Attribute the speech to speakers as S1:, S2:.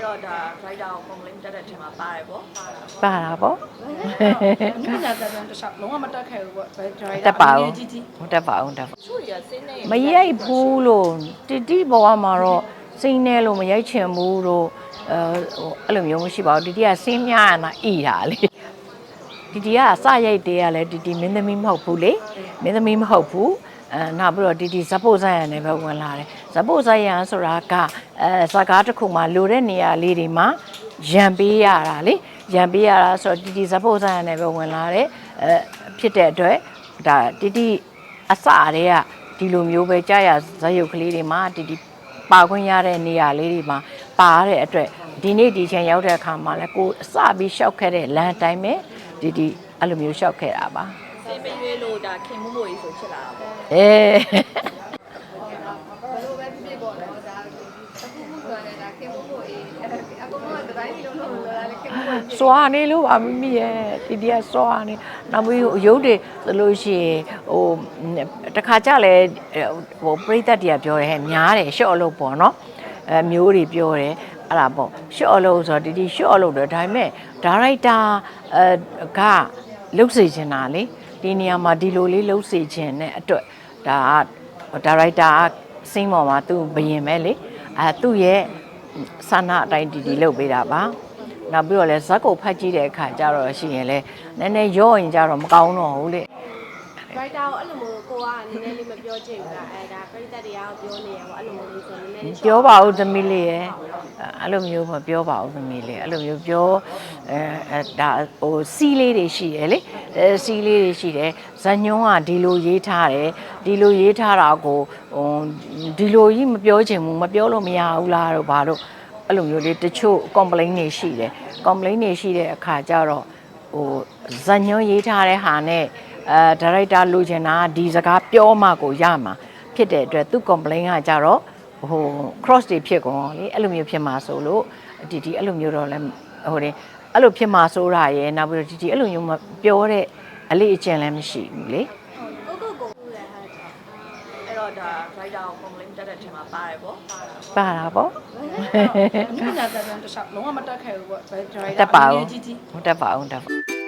S1: အဲ့တော့ဒါ writer ကို complaint တက်တဲ့ထဲမှာပါတယ်ပေါ့
S2: ပါတာပေါ့
S3: အမှုညာတက်တဲ့တစ်ခြားလုံးဝမတက်ခဲ့ဘူးပေါ့ဘယ်ဒရိုက်တာ
S2: တက်ပါဦး
S3: ကြီးကြီး
S2: ဟုတ်တက်ပါအောင်တက်ပါ
S1: ချို့တွေကစင်းနေ
S2: မရိုက်ဘူးလို့တတိဘဝမှာတော့စိတ်နဲ့လို့မရိုက်ချင်ဘူးလို့အဲဟိုအဲ့လိုမျိုးမရှိပါဘူးတတိကစင်းများရနာဣတာလေတတိကစရိုက်တဲ့ကလည်းတတိမင်းသမီးမဟုတ်ဘူးလေမင်းသမီးမဟုတ်ဘူး အဲနောက်ပြီးတော့တတိဇပုတ်ဆိုင်ရနဲ့ပဲဝင်လာတယ်ဇပုတ်ဆိုင်ရဆိုတာကအဲစကားတစ်ခုမှလိုတဲ့နေရာလေးတွေမှာရံပေးရတာလေရံပေးရတာဆိုတော့တတိဇပုတ်ဆိုင်ရနဲ့ပဲဝင်လာတယ်အဲဖြစ်တဲ့အတွက်ဒါတတိအစတွေကဒီလိုမျိုးပဲကြာရဇယုတ်ကလေးတွေမှာတတိပါခွင့်ရတဲ့နေရာလေးတွေမှာပါရတဲ့အတွက်ဒီနေ့ဒီချိန်ရောက်တဲ့အခါမှာလဲကိုအစပြီးရှောက်ခဲ့တဲ့လမ်းတိုင်းပဲဒီဒီအဲ့လိုမျိုးရှောက်ခဲ့တာပါ
S1: စင်းမရွေး လို့ဒါခင်မို့မို့ကြီးဆိုဖြစ်လာတာပေါ့
S2: အေး
S4: ဘယ်လိုပဲဖြစ်ဖြစ်ပေါ့နော်ဒါအခုခုဆိုရင်ဒါခင်ဖို့ဖို့အေးအခုမှဒီတိုင်းလုံးလုံးလောလာလေခင်ဖို့
S2: စွာနေလို့ပါမမီရဲ့ဒီဒီကစွာနေနောက်ပြီးရုပ်တွေဆိုလို့ရှိရင်ဟိုတခါကြလဲဟိုပြိသက်တွေကပြောတယ်ဟဲ့များတယ်ရှော့လို့ပေါ့နော်အဲမျိုးတွေပြောတယ်အဲ့ဒါပေါ့ရှော့လို့ဆိုတော့ဒီဒီရှော့လို့တယ်ဒါပေမဲ့ဒါရိုက်တာအဲကလုတ်စေချင်တာလေ ဒီနေရာမှာဒီလိုလေးလုတ်စေချင်တဲ့အတွက်ဒါကဒါရိုက်တာကစိမ့်ပေါ်မှာသူဘယင်ပဲလေအဲသူ့ရဲ့ဆန္ဒအတိုင်းဒီဒီလုတ်ပေးတာပါနောက်ပြီးတော့လဲဇက်ကိုဖတ်ကြည့်တဲ့အခါကျတော့ရှိရင်လဲနည်းနည်းရော့ရင်ကြတော့မကောင်းတော့ဘူးလေ
S4: ရိုက်တာကိုအဲ့လိုမျိုးကိုကနည်းနည်းလေးမပြောချင်ဘူးလားအဲဒါပြိသက်တွေကပြောနေရပေါ့အဲ့လိုမျိုးလေးဆိုနည်းနည်းလေး
S2: ပြောပါဦးသမီးလေးရဲ့အဲ့လိုမျိုးမပြောပါဘူးသမီးလေးအဲ့လိုမျိုးပြောအဲအဲဒါဟိုစီးလေးတွေရှိတယ်လေအဲစီးလေးတွေရှိတယ်ဇညုံးကဒီလိုရေးထားတယ်ဒီလိုရေးထားတာကိုဟိုဒီလိုကြီးမပြောချင်ဘူးမပြောလို့မရဘူးလားတော့ဘာလို့အဲ့လိုမျိုးလေးတချို့ complaint တွေရှိတယ် complaint တွေရှိတဲ့အခါကျတော့ဟိုဇညုံးရေးထားတဲ့ဟာနဲ့ အဲဒါရိုက်တာလိုချင်တာကဒီစကားပြောမှကိုရမှာဖြစ်တဲ့အတွက်သူ complaint ကကြတော့ဟို cross တွေဖြစ်ကုန်လေအဲ့လိုမျိုးဖြစ်မှာဆိုလို့ဒီဒီအဲ့လိုမျိုးတော့လည်းဟိုတယ်အဲ့လိုဖြစ်မှာဆိုတာရယ်နောက်ပြီးတော့ဒီဒီအဲ့လိုမျိုးမပြောတဲ့အလေးအကျင့်လည်းမရှိဘူးလေ
S4: ကိုကိုကိုကိုလည်းဟာ
S1: အဲ့တော့ဒါ writer ကို complaint တက်တဲ့ထဲမှာပါတယ်ပေါ့
S2: ပါတာပေါ့
S3: အမှုညာတက်တဲ့တစ်ခြားလုံးဝမတက်ခဲ့ဘူးပေါ့ဘယ်ဒရိုက်တာ
S2: တက်ပါဦး
S3: ကြီးကြီး
S2: ဟုတ်တက်ပါအောင်တက်ပါ